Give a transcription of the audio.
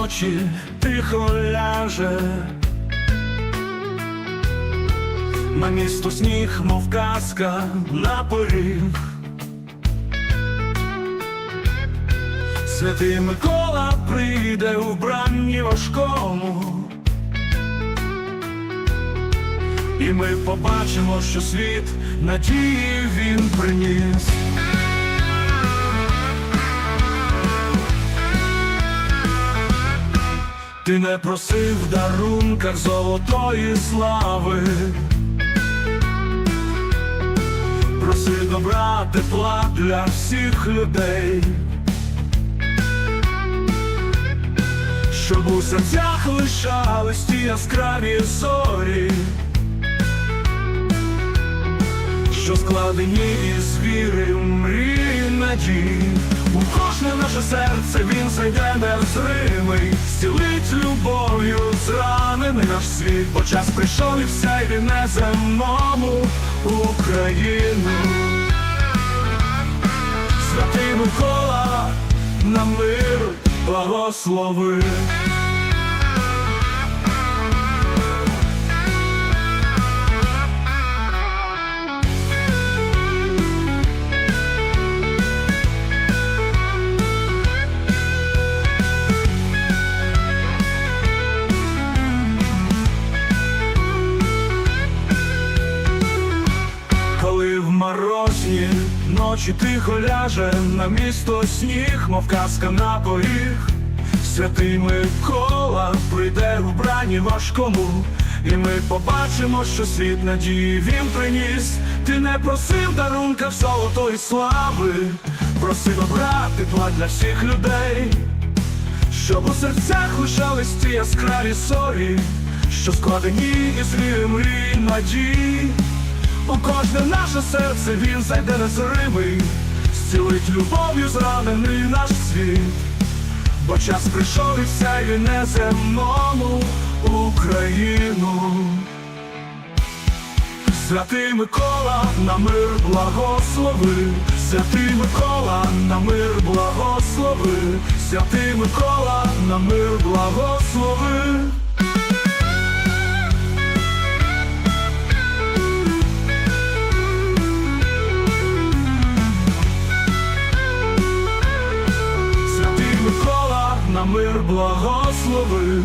ночі тихо ляже. На місто сніг, мов казка на поріг. Святий Микола прийде у бранні важкому. І ми побачимо, що світ надії він приніс. Ти не просив в дарунках золотої слави. Проси добра, тепла для всіх людей. Щоб у серцях лишались ті яскраві зорі, що складені із віри, мрії, надії. У наше серце він зайде незримий, зцілить любов'ю зранений наш світ, бо час прийшов і вся йде неземному Україну. Святий Микола на мир благослови. Морозні ночі тихо ляже на місто сніг, мов казка на поріг, святий Микола прийде в брані важкому, і ми побачимо, що світ надії він приніс. Ти не просив дарунка в золотої слави, просив добра тепла для всіх людей, щоб у серцях лишались ті яскраві зорі, що складені із мрій, надій. У кожне наше серце він зайде незримий, зцілить любов'ю зранений наш світ, бо час прийшов і сяє неземному Україну. Святий Микола на мир благослови, святий Микола на мир благослови, святий Микола на мир благослови. На мир благослови.